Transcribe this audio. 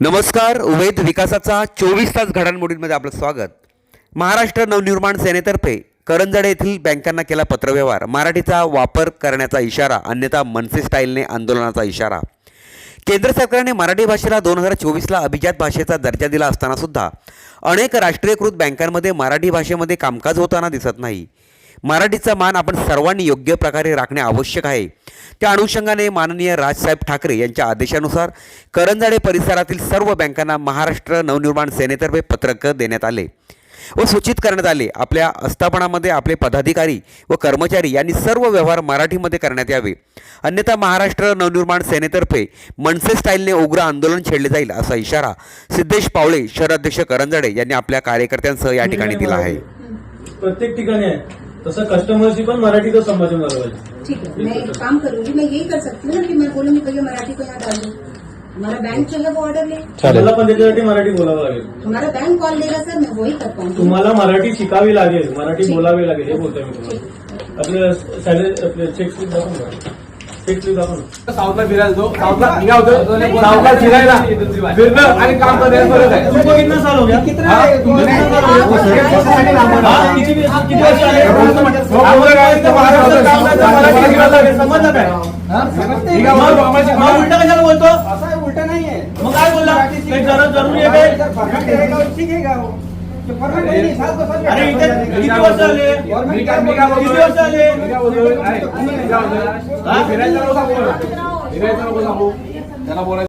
नमस्कार उमेद विकासाचा चोवीस तास घडामोडींमध्ये आपलं स्वागत. महाराष्ट्र नवनिर्माण सेनेतर्फे करंजडे येथील बँकांना केला पत्रव्यवहार. मराठीचा वापर करण्याचा इशारा अन्यथा मनसे स्टाईलने आंदोलनाचा इशारा. केंद्र सरकारने मराठी भाषेला दोन हजार चोवीसला अभिजात भाषेचा दर्जा दिला असतानासुद्धा अनेक राष्ट्रीयकृत बँकांमध्ये मराठी भाषेमध्ये कामकाज होताना दिसत नाही. मराठीचा मान आपण सर्वांनी योग्य प्रकारे राखणे आवश्यक आहे. त्या अनुषंगाने माननीय राजसाहेब ठाकरे यांच्या आदेशानुसार करंजाडे परिसरातील सर्व बँकांना महाराष्ट्र नवनिर्माण सेनेतर्फे पत्रक देण्यात आले व सूचित करण्यात आले. आपल्या आस्थापनामध्ये आपले पदाधिकारी व कर्मचारी यांनी सर्व व्यवहार मराठीमध्ये करण्यात यावे. अन्यथा महाराष्ट्र नवनिर्माण सेनेतर्फे मनसे स्टाईलने उग्र आंदोलन छेडले जाईल असा इशारा सिद्धेश पावळे शहराध्यक्ष करंजाडे यांनी आपल्या कार्यकर्त्यांसह या ठिकाणी दिला आहे. प्रत्येक ठिकाणी आहे. तसं कस्टमरशी पण मराठीचं संभाषण झालं पाहिजे. ठीक है मैं एक काम करूंगी मैं यही कर सकती हूँ ना कि मैं बोलूंगी भैया मराठी को यहाँ डाल दो। हमारा बैंक जो है वो ऑर्डर ले। मला पण त्याच्यासाठी मराठी बोलावं लागेल. हमारा बैंक कॉल लेगा सर मैं वही कर पाऊंगी तुम्हाला मराठी शिकावी लागेल मराठी बोलावी लागेल हे बोलतोय मी तुम्हाला. आपलं सॅलरी आपलं चेक दाखवून द्या. साऊथला फिरायला जाऊ साऊथला मी काय होतं साऊथला फिरायला फिरणं आणि काम फरक आहे हो हा? हा. समजलं काय. उलटा कशाला बोलतो असं आहे, उलटं नाहीये मग काय बोलला जरुरी आहे ठीक है अरे किती मी काय किती बोलतोय? हा? फिरायचं नको सांगू फिरायचं नको सांगू त्याला बोलायचं